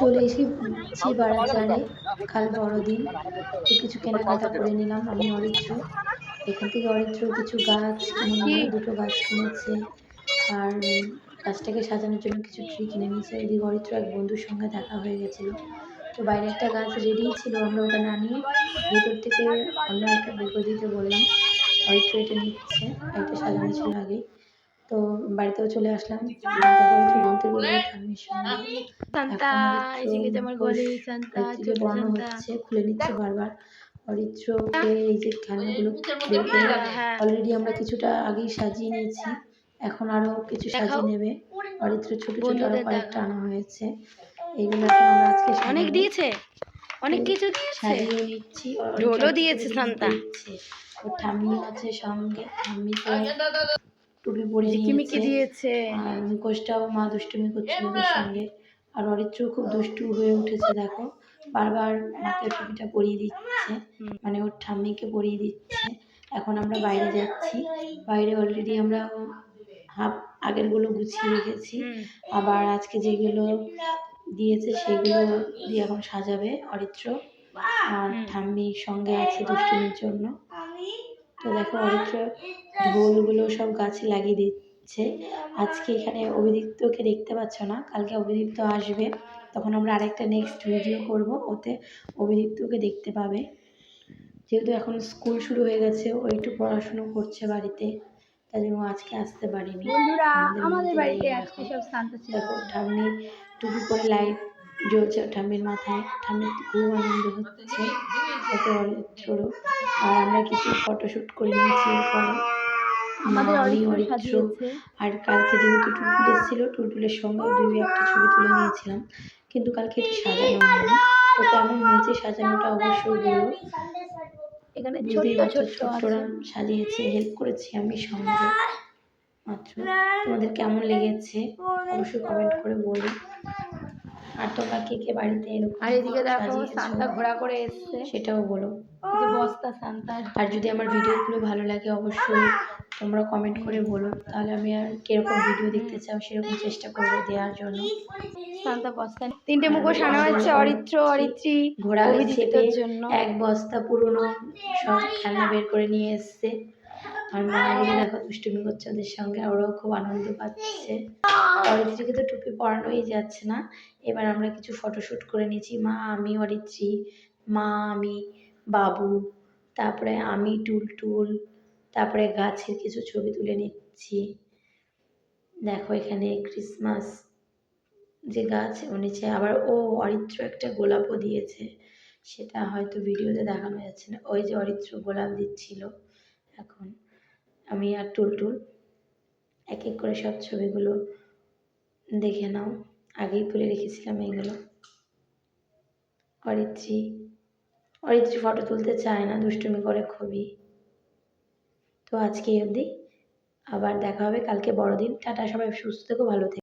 চলে এসেছি বারাচারে কাল বড়দিন তো কিছু কেনাকাটা করে নিলাম আমি অরিত্র। এখান থেকে অরিত্র কিছু গাছ কিনে দুটো গাছ কিনেছে। আর গাছটাকে সাজানোর জন্য কিছু ট্রি কিনে নিয়েছে। এদিকে অরিত্র এক বন্ধুর সঙ্গে দেখা হয়ে গেছিল। তো বাইরে একটা গাছ রেডি ছিল আমরা ওটা না নিয়ে ভিতর থেকে অন্য একটা বুকে দিতে বললাম অরিত্র এটা নিচ্ছে এটা সাজানো ছিল আগেই। তো বাড়িতেও চলে আসলাম। হচ্ছে খুলে নিচ্ছে বারবার। অরিত্রকে এই যে খেলনাগুলো দেখে হ্যাঁ। অলরেডি আমরা কিছুটা আগেই সাজিয়ে নিয়েছি। এখন আরও কিছু সাজিয়ে নেবে। অরিত্র ছোট ছোট আরও কয়েকটা আনা হয়েছে। এইগুলো এখন আমরা আজকে অনেক। দিয়েছে। অনেক কিছু দিয়েছে। সাজিয়ে নিচ্ছি। অরিত্র ঢোলও দিয়েছে সান্তা। ওর ঠাম্মি আছে সঙ্গে। ঠাম্মি তো টুপি পরিয়ে নিয়েছে। দিয়েছে। মুখোশটাও মা দুষ্টুমি করছে ওদের সঙ্গে। আর অরিত্র খুব দুষ্টু হয়ে উঠেছে দেখো। বারবার মাকে টুপিটা পরিয়ে দিচ্ছে। মানে ওর ঠাম্মিকে পরিয়ে দিচ্ছে। এখন আমরা বাইরে যাচ্ছি। বাইরে অলরেডি আমরা হাফ আগেরগুলো গুছিয়ে রেখেছি। আবার আজকে যেগুলো দিয়েছে সেগুলো দিয়ে এখন সাজাবে অরিত্র। আর। ঠাম্মির সঙ্গে আছে দুষ্টুমির জন্য। তো দেখো অরিত্র ঢোলগুলো সব গাছে লাগিয়ে দিচ্ছে। আজকে এখানে অভিদীপ্তকে দেখতে পাচ্ছ না কালকে অভিদীপ্ত আসবে। তখন আমরা আরেকটা নেক্সট ভিডিও করব ওতে অভিদীপ্তকে দেখতে পাবে। যেহেতু এখন স্কুল শুরু হয়ে গেছে ও একটু পড়াশুনো করছে বাড়িতে তাই জন্য আজকে আসতে পারিনি। বন্ধুরা আমাদের বাড়িতে আজকে দেখো। সব শান্ত ছিল। দেখো ঠাম্মি টুপি পরে লাইট জ্বলছে ঠাম্মির মাথায় ঠাম্মির খুব আনন্দ হচ্ছে। তাতে অরিত্ররও আর আমরা কিছু ফটোশ্যুট করে নিয়েছি এরপরে। আমাদের আমি আর কালকে যেহেতু টুলটুল এসেছিল টুলটুলের সঙ্গেও দুই একটা ছবি তুলে নিয়েছিলাম। কিন্তু কালকে একটু সাজানো হয়নি। তো কেমন হয়েছে সাজানোটা অবশ্যই বলব। এখানে পারছ ছোট্টরা সাজিয়েছে হেল্প করেছি আমি সঙ্গে মাত্র। তোমাদের কেমন লেগেছে? অবশ্যই কমেন্ট করে বলো। আর তোমরা কে কে বাড়িতে এরকম আর এদিকে দেখো সান্তা ঘোরা করে এসছে। সেটাও বলো। যে বস্তা সান্তার আর যদি আমার ভিডিওগুলো ভালো লাগে অবশ্যই তোমরা কমেন্ট করে বলো। তাহলে আমি আর কীরকম ভিডিও দেখতে চাও সেরকম চেষ্টা করব দেওয়ার জন্য। সান্তা বস্তা তিনটে মুখোশ আনা হচ্ছে অরিত্র অরিত্রী চেপে জন্য। এক বস্তা পুরনো সব খেলনা বের করে নিয়ে এসছে। আর মা এদিকে দেখো, দুষ্টুমি করছে ওদের সঙ্গে, ওরাও খুব আনন্দ পাচ্ছে। অরিত্রীকে তো টুপি পরানোই যাচ্ছে না। এবার আমরা কিছু ফটোশ্যুট করে নিয়েছি মা, আমি অরিত্রী, মা, আমি বাবু, তারপরে আমি টুলটুল, তারপরে গাছের কিছু ছবি তুলে নিচ্ছি। দেখো, এখানে ক্রিসমাস যে গাছ নিচে আবার, ও, অরিত্র একটা গোলাপও দিয়েছে। সেটা হয়তো ভিডিওতে দেখানো যাচ্ছে না। ওই যে অরিত্র গোলাপ দিচ্ছিল। এখন আমি আর টুলটুল এক এক করে সব ছবিগুলো দেখে নাও। আগেই তুলে রেখেছিলাম এইগুলো অরিত্রী অরিত্রী ফটো তুলতে চায় না, দুষ্টুমি করে খুবই। তো আজকে অবধি। আবার দেখা হবে কালকে, বড়দিন। টাটা, সবাই সুস্থ থেকো, ভালো থেকো।